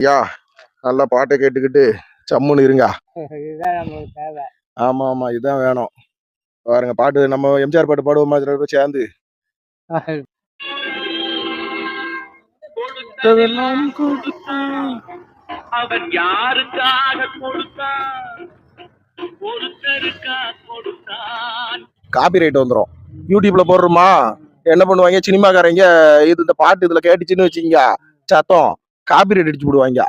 ஐயா நல்லா பாட்டை கேட்டுக்கிட்டு சம்முன்னு இருங்க. ஆமா ஆமா இதுதான் வேணும். பாருங்க பாட்டு நம்ம எம்ஜிஆர் பாட்டு பாடுவோமா இதுல போய் சேர்ந்து. அவன் யாருக்காக கொடுத்தான்? காப்பி ரைட் வந்துரும். யூடியூப்ல போடுறோமா? என்ன பண்ணுவாங்க சினிமாக்காரங்க இது இந்த பாட்டு இதுல கேட்டுச்சுன்னு வச்சுங்க சத்தம். காப்பி ரைட் அடிச்சு விடுவாங்க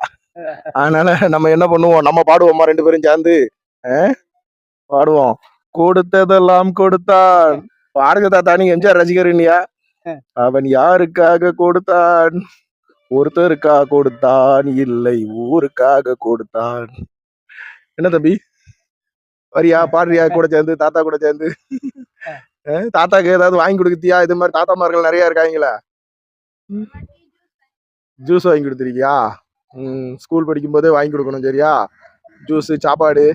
அதனால நம்ம என்ன பண்ணுவோம்? நம்ம பாடுவோமா? ரெண்டு பேரும் சேர்ந்து? பாடுவோம். கொடுத்ததெல்லாம் கொடுத்தான். பாருங்க தாத்தா நீங்க எம்ஜிஆர் ரசிகர்னியா அவன் யாருக்காக கொடுத்தான்? ஒருத்தருக்காக கொடுத்தான். இல்லை ஊருக்காக கொடுத்தான். என்ன தம்பி? வரியா? பாடுறியா? கூட சேர்ந்து தாத்தா கூட சேர்ந்து? தாத்தாக்கு ஏதாவது வாங்கி கொடுக்குத்தியா? இது மாதிரி தாத்தாமார்கள் நிறைய இருக்காங்களா? ஜூஸ் வாங்கி கொடுத்துருக்கியா? ம் ஸ்கூல் படிக்கும்போதே வாங்கி கொடுக்கணும் சரியா? ஜூஸு சாப்பாடு.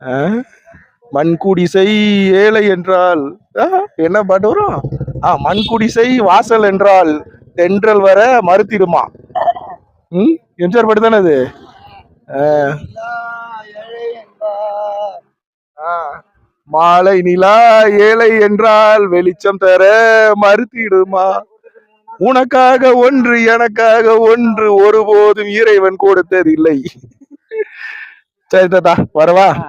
அஹ், மண் ஏழை என்றால் என்ன பாட்டு வரும்? ஆ மண்குடிசை வாசல் என்றால் தென்றல் வர மறுத்திடுமா? ம் எம்ஜிஆர் பாட்டு தானே அது? ஆ. மாலை நிலா ஏழை என்றால் வெளிச்சம் தர மறுத்திடுமா? உனக்காக ஒன்று எனக்காக ஒன்று ஒருபோதும் இறைவன் கொடுத்ததில்லை. சரி தாத்தா வரவா?